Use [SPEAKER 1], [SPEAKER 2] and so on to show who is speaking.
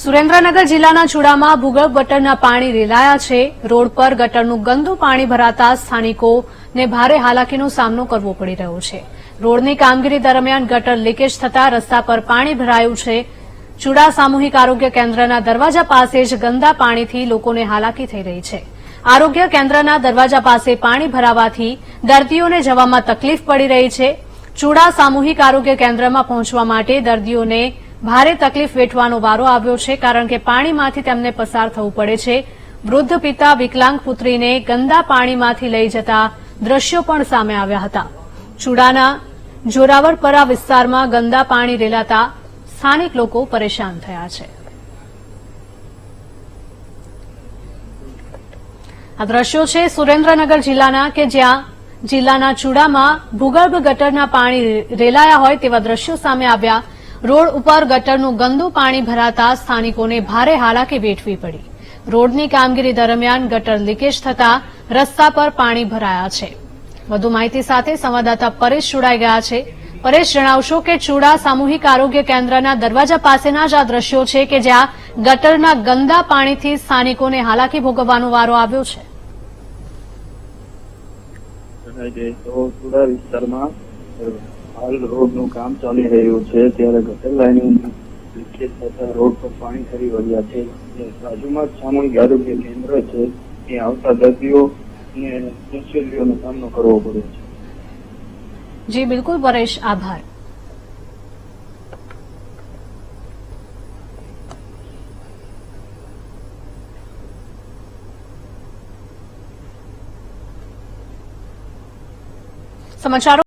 [SPEAKER 1] સુરેન્દ્રનગર જિલ્લાના ચુડામાં ભૂગર્ભ ગટરના પાણી રેલાયા છે. રોડ પર ગટરનું ગંદુ પાણી ભરાતા સ્થાનિકોને ભારે હાલાકીનો સામનો કરવો પડી રહ્યો છે. રોડની કામગીરી દરમિયાન ગટર લીકેજ થતા રસ્તા પર પાણી ભરાયું છે. ચુડા સામૂહિક આરોગ્ય કેન્દ્રના દરવાજા પાસે જ ગંદા પાણીથી લોકોને હાલાકી થઈ રહી છે. આરોગ્ય કેન્દ્રના દરવાજા પાસે પાણી ભરાવાથી દર્દીઓને જવામાં તકલીફ પડી રહી છે. ચુડા સામૂહિક આરોગ્ય કેન્દ્રમાં પહોંચવા માટે દર્દીઓને ભારે તકલીફ વેઠવાનો વારો આવ્યો છે, કારણ કે પાણીમાંથી તેમને પસાર થવું પડે છે. વૃદ્ધ પિતા વિકલાંગ પુત્રીને ગંદા પાણીમાંથી લઈ જતા દ્રશ્યો પણ સામે આવ્યા હતા. ચુડાના જોરાવરપરા વિસ્તારમાં ગંદા પાણી રેલાતા સ્થાનિક લોકો પરેશાન થયા છે. આ દ્રશ્યો છે સુરેન્દ્રનગર જિલ્લાના કે જ્યાં જિલ્લાના ચુડામાં ભૂગર્ભ ગટરના પાણી રેલાયા હોય તેવા દ્રશ્યો સામે આવ્યા રોડ ઉપર ગટરનું ગંદુ પાણી ભરાતા સ્થાનિકોને ભારે હાલાકી વેઠવી પડી. રોડની કામગીરી દરમિયાન ગટર લીકેજ થતા રસ્તા પર પાણી ભરાયા છે. વધુ માહિતી સાથે સંવાદદાતા પરેશ જોડાઈ ગયા છે. પરેશ, જણાવશો કે ચુડા સામૂહિક આરોગ્ય કેન્દ્રના દરવાજા પાસેના જ આ દ્રશ્યો છે કે જ્યાં ગટરના ગંદા પાણીથી સ્થાનિકોને હાલાકી ભોગવવાનો વારો આવ્યો છે.
[SPEAKER 2] તો ચુડા વિસ્તારમાં હાલ રોડનું કામ ચાલી રહ્યું છે. ત્યારે ગટર લાઈન લીકેજ થતા રોડ પર પાણી ફરી વળ્યા છે. બાજુમાં સામૂહિક આરોગ્ય કેન્દ્ર છે. ત્યાં આવતા દર્દીઓ ને મુશ્કેલીઓનો સામનો કરવો પડે છે.
[SPEAKER 1] જી, બિલકુલ પરેશ, આભાર. સમાચારો